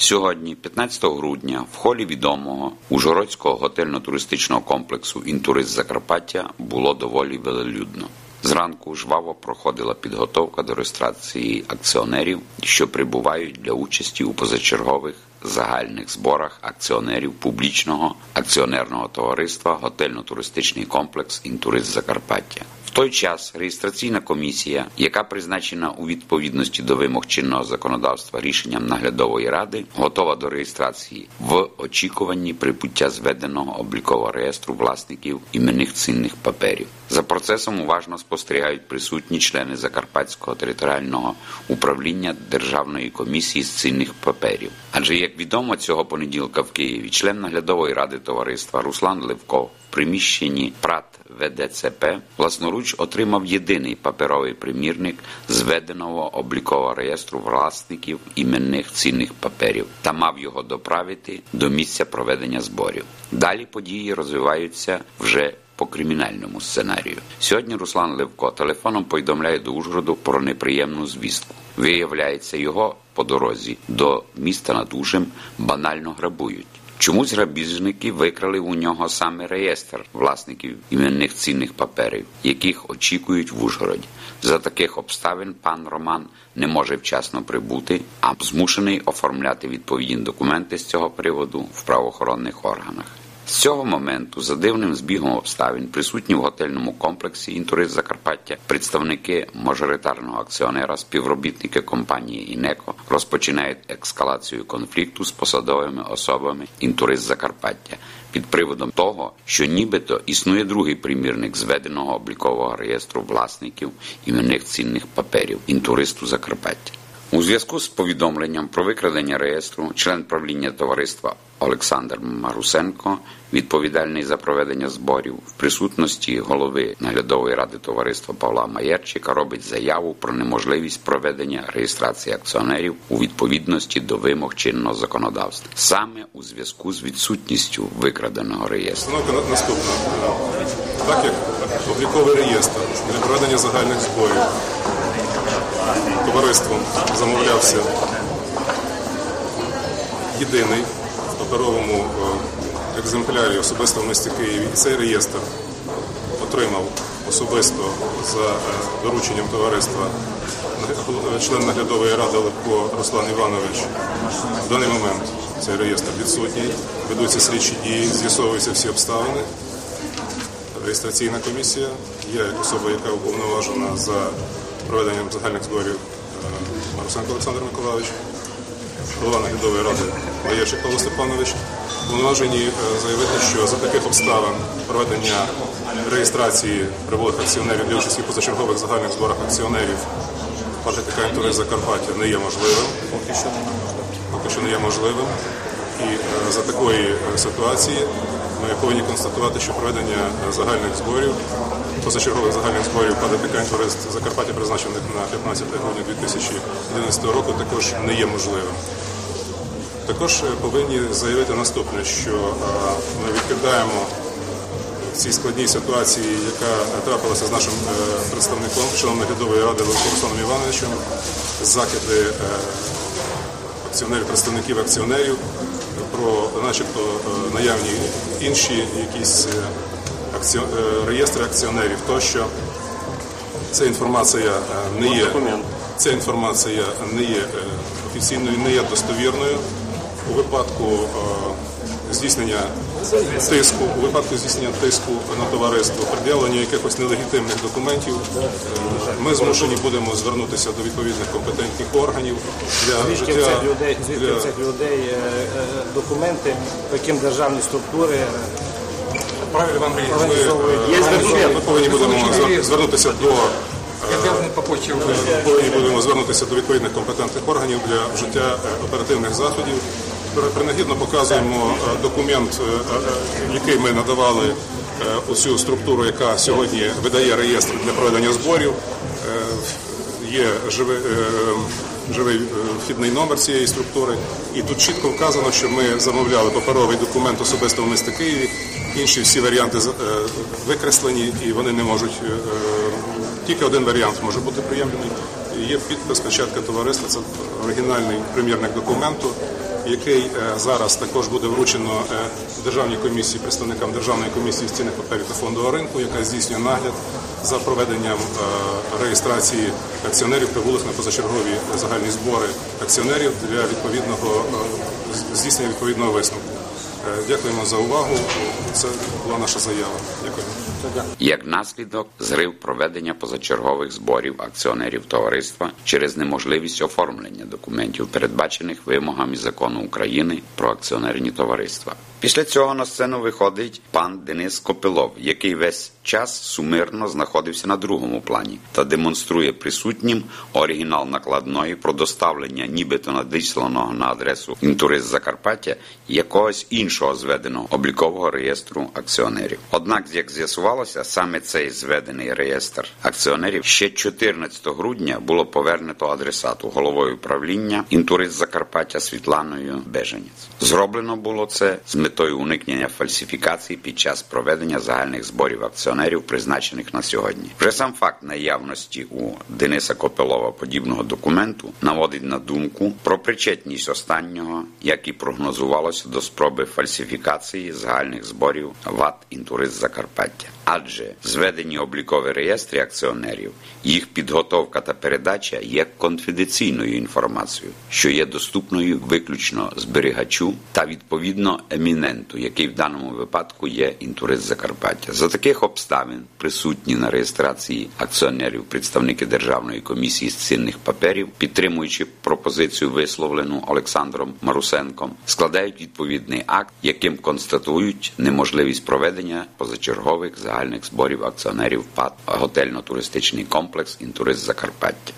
Сьогодні, 15 грудня, в холі відомого Ужгородського готельно-туристичного комплексу Інтурист Закарпаття було доволі велелюдно. Зранку жваво проходила підготовка до реєстрації акціонерів, що прибувають для участі у позачергових загальних зборах акціонерів публічного акціонерного товариства Готельно-туристичний комплекс Інтурист Закарпаття. Той час реєстраційна комісія, яка призначена у відповідності до вимог чинного законодавства рішенням наглядової ради, готова до реєстрації в очікуванні прибуття зведеного облікового реєстру власників іменних цінних паперів. За процесом уважно спостерігають присутні члени Закарпатського територіального управління Державної комісії з цінних паперів. Адже як відомо цього понеділка в Києві, член наглядової ради товариства Руслан Левко приміщенні ПРАТ ВДЦП власноруч отримав єдиний паперовий примірник зведеного облікового реєстру власників іменних цінних паперів та мав його доправити до місця проведення зборів. Далі події розвиваються вже по кримінальному сценарію. Сьогодні Руслан Левко телефоном повідомляє до Ужгороду про неприємну звістку. Виявляється, його по дорозі до міста над Ужем банально грабують. Чомусь грабіжники викрали у нього саме реєстр власників іменних цінних паперів, яких очікують в Ужгороді. За таких обставин пан Роман не може вчасно прибути, а змушений оформляти відповідні документи з цього приводу в правоохоронних органах. З цього моменту, за дивним збігом обставин, присутні в готельному комплексі «Інтурист Закарпаття, представники мажоритарного акціонера, співробітники компанії «Інеко» розпочинають ескалацію конфлікту з посадовими особами «Інтурист Закарпаття» під приводом того, що нібито існує другий примірник зведеного облікового реєстру власників іменних цінних паперів «Інтуристу Закарпаття». У зв'язку з повідомленням про викрадення реєстру член правління товариства Олександр Марусенко, відповідальний за проведення зборів, в присутності голови наглядової ради товариства Павла Маєрчика робить заяву про неможливість проведення реєстрації акціонерів у відповідності до вимог чинного законодавства, саме у зв'язку з відсутністю викраденого реєстру. Наступна. Так як обліковий реєстр для проведення загальних зборів товариством замовлявся єдиний в паперовому е, екземплярі особисто в місті Києві. І цей реєстр отримав особисто за е, дорученням товариства е, член наглядової ради Левко Руслан Іванович. В даний момент цей реєстр відсутній, ведуться слідчі дії, з'ясовуються всі обставини. Реєстраційна комісія, я як особа, яка уповноважена за проведенням загальних зборів Марусенко Олександр Миколаївич, голова наглядової ради Маєрчик Павло Степанович, уповноважені заявити, що за таких обставин проведення реєстрації приводних акціонерів для участі позачергових загальних зборах акціонерів партії «Інтурист Закарпаття не є можливим. Поки що не є можливим. І за такої ситуації ми повинні констатувати, що проведення загальних зборів, позачергових загальних зборів ПДТК «Інтурист Закарпаття, призначених на 15 грудня 2011 року, також не є можливим. Також повинні заявити наступне, що ми відкидаємо цій складній ситуації, яка трапилася з нашим представником, членом наглядової ради Русланом Івановичем, закиди акціонерів, представників акціонерів про начебто наявні інші якісь акці... реєстри акціонерів тощо. Ця інформація не є ця інформація не є офіційною, не є достовірною у випадку здійснення тиску, у випадку здійснення тиску на товариство, пред'явлення якихось нелегітимних документів, ми змушені будемо звернутися до відповідних компетентних органів для Звідки життя цих людей, звідки для- цих людей е, е, документи, по яким державні структури Правильно вам Є ми, повинні будемо звер- звернутися до Обязаны по почте повинні будемо звернутися до відповідних компетентних органів для вжиття е, оперативних заходів. При- Принагідно показуємо е, документ, е, е, який ми надавали у цю структуру, яка сьогодні видає реєстр для проведення зборів. Є живий, живий вхідний номер цієї структури, і тут чітко вказано, що ми замовляли паперовий документ особисто в місті Києві. Інші всі варіанти викреслені і вони не можуть. Тільки один варіант може бути приємлений. Є підпис, печатка товариства, це оригінальний примірник документу, який е, зараз також буде вручено е, державній комісії, представникам державної комісії з цінних паперів та фондового ринку, яка здійснює нагляд за проведенням е, реєстрації акціонерів прибулих на позачергові загальні збори акціонерів для відповідного здійснення відповідного висновку. Дякуємо за увагу. Це була наша заява. Дякую. Як наслідок, зрив проведення позачергових зборів акціонерів товариства через неможливість оформлення документів, передбачених вимогами закону України про акціонерні товариства. Після цього на сцену виходить пан Денис Копилов, який весь час сумирно знаходився на другому плані та демонструє присутнім оригінал накладної про доставлення нібито надісланого на адресу інтурист Закарпаття якогось іншого зведеного облікового реєстру акціонерів. Однак, як з'ясувалося, саме цей зведений реєстр акціонерів ще 14 грудня було повернуто адресату головою правління інтурист Закарпаття Світланою Беженець. Зроблено було це з метою уникнення фальсифікацій під час проведення загальних зборів акціонерів, призначених на сьогодні. Вже сам факт наявності у Дениса Копилова подібного документу наводить на думку про причетність останнього, як і прогнозувалося до спроби фальсифікації загальних зборів ВАТ «Інтурист Закарпаття. Адже зведені облікові реєстри акціонерів, їх підготовка та передача є конфіденційною інформацією, що є доступною виключно зберігачу та відповідно еміненту, який в даному випадку є інтурист Закарпаття. За таких обставин присутні на реєстрації акціонерів представники Державної комісії з цінних паперів, підтримуючи пропозицію висловлену Олександром Марусенком, складають відповідний акт, яким констатують неможливість проведення позачергових загальних зборів акціонерів ПАД готельно-туристичний комплекс «Інтурист Закарпаття».